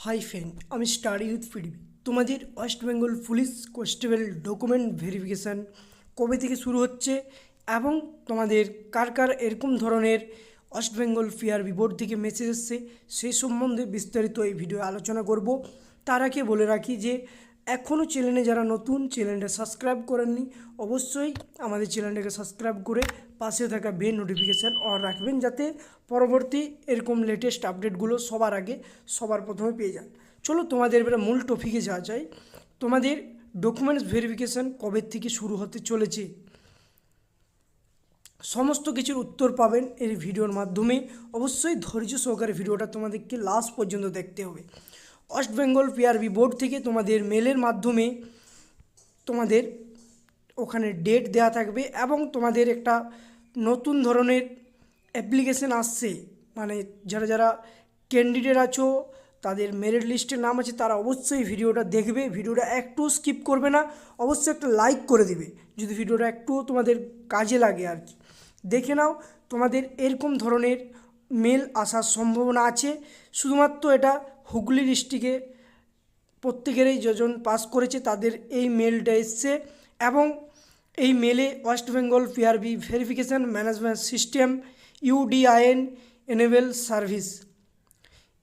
High friend আমি star youth PDB তোমাদের West Bengal police constable document verification কবে থেকে শুরু হচ্ছে এবং তোমাদের কার কার এরকম ধরনের ওয়েস্ট বেঙ্গল পিআরবি বোর্ড থেকে মেসেজ এসছে সেই সম্বন্ধে বিস্তারিত এই ভিডিও আলোচনা করব। তার আগে বলে রাখি যে এখনও চ্যানেলে যারা নতুন চ্যানেলটা সাবস্ক্রাইব করেননি, অবশ্যই আমাদের চ্যানেলটাকে সাবস্ক্রাইব করে পাশে থাকা বেল নোটিফিকেশান অন রাখবেন যাতে পরবর্তী এরকম লেটেস্ট আপডেটগুলো সবার আগে সবার প্রথমে পেয়ে যান। চলো তোমাদের এবারে মূল টপিকে যাওয়া যায় তোমাদের ডকুমেন্টস ভেরিফিকেশান কবে থেকে শুরু হতে চলেছে? সমস্ত কিছুর উত্তর পাবেন এই ভিডিওর মাধ্যমে। অবশ্যই ধৈর্য সহকারে ভিডিওটা তোমাদেরকে লাস্ট পর্যন্ত দেখতে হবে। ওয়েস্ট বেঙ্গল পিআরবি বোর্ড থেকে তোমাদের মেলের মাধ্যমে তোমাদের ওখানে ডেট দেওয়া থাকবে এবং তোমাদের একটা নতুন ধরনের অ্যাপ্লিকেশন আসছে। মানে যারা যারা ক্যান্ডিডেট আছো, তাদের মেরিট লিস্টের নাম আছে, তারা অবশ্যই ভিডিওটা দেখবে। ভিডিওটা একটু স্কিপ করবে না, অবশ্যই একটা লাইক করে দিবে। যদি ভিডিওটা একটু তোমাদের কাজে লাগে আর কি। দেখে নাও, তোমাদের এরকম ধরনের মেল আসার সম্ভাবনা আছে। শুধুমাত্র এটা হুগলি ডিস্ট্রিক্টে প্রত্যেকেরই যজন পাস করেছে, তাদের এই মেলটা এসছে এবং এই মেলে West Bengal PRB verification management system UDIN enable service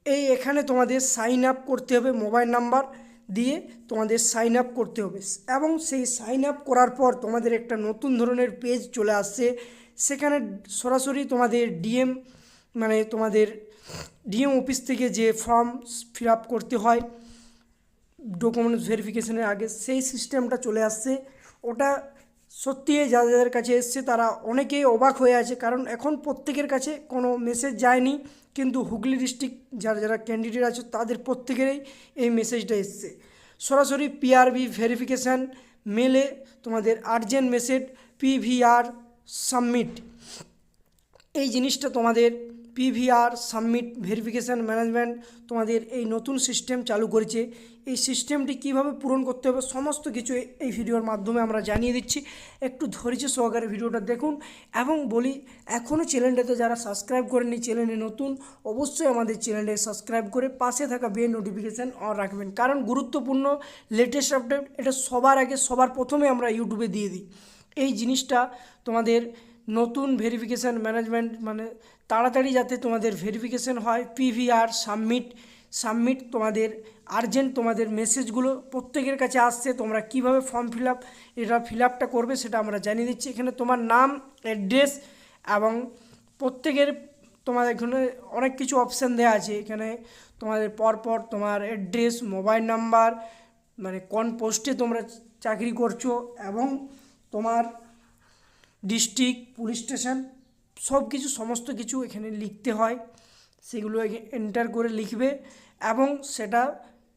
এই এখানে তোমাদের সাইন আপ করতে হবে মোবাইল নাম্বার দিয়ে তোমাদের সাইন আপ করতে হবে। এবং সেই সাইন আপ করার পর তোমাদের একটা নতুন ধরনের পেজ চলে আসছে, সেখানে সরাসরি তোমাদের ডিএম মানে তোমাদের ডিএম অফিস থেকে যে ফর্ম ফিল আপ করতে হয়, ডকুমেন্টস ভেরিফিকেশনের আগে সেই সিস্টেমটা চলে আসছে। ওটা সত্যি যাদের কাছে এসছে তারা অনেকেই অবাক হয়ে আছে, কারণ এখন প্রত্যেকের কাছে কোনো মেসেজ যায়নি। কিন্তু হুগলি ডিস্ট্রিক্ট যারা যারা ক্যান্ডিডেট আছে তাদের প্রত্যেকেরই এই মেসেজটা এসছে। সরাসরি পিআরবি ভেরিফিকেশান মেলে তোমাদের আর্জেন্ট মেসেজ পিভিআর সাবমিট এই জিনিসটা তোমাদের পিভিআর সাবমিট ভেরিফিকেশান ম্যানেজমেন্ট তোমাদের এই নতুন সিস্টেম চালু করেছে। এই সিস্টেমটি কীভাবে পূরণ করতে হবে সমস্ত কিছু এই ভিডিওর মাধ্যমে আমরা জানিয়ে দিচ্ছি। একটু ধৈর্য সহকারে ভিডিওটা দেখুন এবং বলি এখনও চ্যানেলটাতে যারা সাবস্ক্রাইব করেনি চ্যানেলে নতুন, অবশ্যই আমাদের চ্যানেলটাকে সাবস্ক্রাইব করে পাশে থাকা বেল নোটিফিকেশান অন রাখবেন। কারণ গুরুত্বপূর্ণ লেটেস্ট আপডেট এটা সবার আগে, সবার প্রথমে আমরা ইউটিউবে দিয়ে দিই। এই জিনিসটা তোমাদের নতুন ভেরিফিকেশান ম্যানেজমেন্ট মানে তাড়াতাড়ি যাতে তোমাদের ভেরিফিকেশান হয় পিভিআর সাবমিট সাবমিট তোমাদের আর্জেন্ট তোমাদের মেসেজগুলো প্রত্যেকের কাছে আসছে, তোমরা কীভাবে ফর্ম ফিল আপ এটা ফিল আপটা করবে সেটা আমরা জানিয়ে দিচ্ছি। এখানে তোমার নাম অ্যাড্রেস এবং প্রত্যেকের তোমার এখানে অনেক কিছু অপশান দেওয়া আছে। এখানে তোমাদের পরপর তোমার অ্যাড্রেস মোবাইল নাম্বার মানে কোন পোস্টে তোমরা চাকরি করছ এবং তোমার ডিস্ট্রিক্ট, পুলিশ স্টেশন, সব কিছু, সমস্ত কিছু এখানে লিখতে হয়। সেগুলো এন্টার করে লিখবে এবং সেটা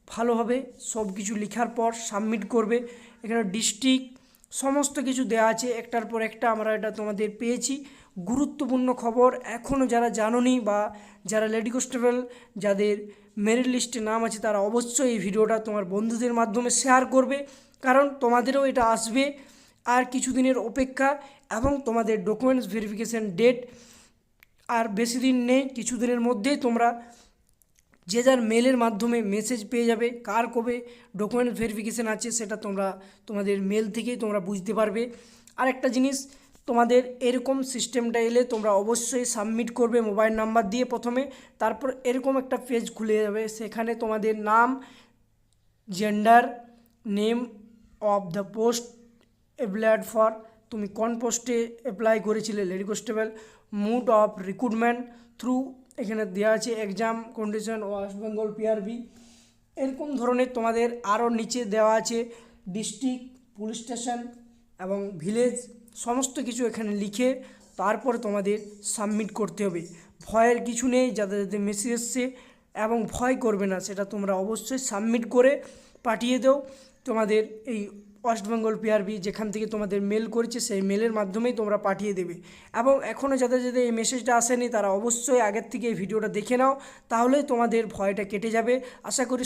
ভালোভাবে সব কিছু লেখার পর সাবমিট করবে। এখানে ডিস্ট্রিক্ট, সমস্ত কিছু দেওয়া আছে। একটার পর একটা আমরা এটা তোমাদের পেয়েছি। গুরুত্বপূর্ণ খবর এখনও যারা জানোনি বা যারা লেডি কনস্টেবল, যাদের মেরিট লিস্টে নাম আছে, তারা অবশ্যই এই ভিডিওটা তোমার বন্ধুদের মাধ্যমে শেয়ার করবে। কারণ তোমাদেরও এটা আসবে। আর কিছুদিনের অপেক্ষা এবং তোমাদের ডকুমেন্টস ভেরিফিকেশান ডেট আর বেশি দিন নেই, কিছু দিনের মধ্যেই তোমরা যে যার মেলের মাধ্যমে মেসেজ পেয়ে যাবে, কার কবে ডকুমেন্ট ভেরিফিকেশান আছে সেটা তোমরা তোমাদের মেল থেকেই তোমরা বুঝতে পারবে। আর একটা জিনিস, তোমাদের এরকম সিস্টেমটা এলে তোমরা অবশ্যই সাবমিট করবে মোবাইল নাম্বার দিয়ে প্রথমে, তারপর এরকম একটা পেজ খুলে যাবে, সেখানে তোমাদের নাম gender name of the post applied for তুমি কোন পোস্টে অ্যাপ্লাই করেছিলে lady constable, mode of recruitment through এখানে দেওয়া আছে exam condition West Bengal PRB এরকম ধরনের তোমাদের আরও নিচে দেওয়া আছে ডিস্ট্রিক্ট পুলিশ স্টেশন এবং ভিলেজ সমস্ত কিছু এখানে লিখে তারপরে তোমাদের সাবমিট করতে হবে। ভয়ের কিছু নেই, যাদের যাদের মেসেজ এসছে এবং ভয় করবে না, সেটা তোমরা অবশ্যই সাবমিট করে পাঠিয়ে দাও। তোমাদের এই ওয়েস্ট বেঙ্গল পিআরবি যেখান থেকে তোমাদের মেল করেছে, সেই মেলের মাধ্যমেই তোমরা পাঠিয়ে দেবে। এবং এখনও যাদের যাদের এই মেসেজটা আসেনি, তারা অবশ্যই আগের থেকে এই ভিডিওটা দেখে নাও তাহলেই তোমাদের ভয়টা কেটে যাবে। আশা করি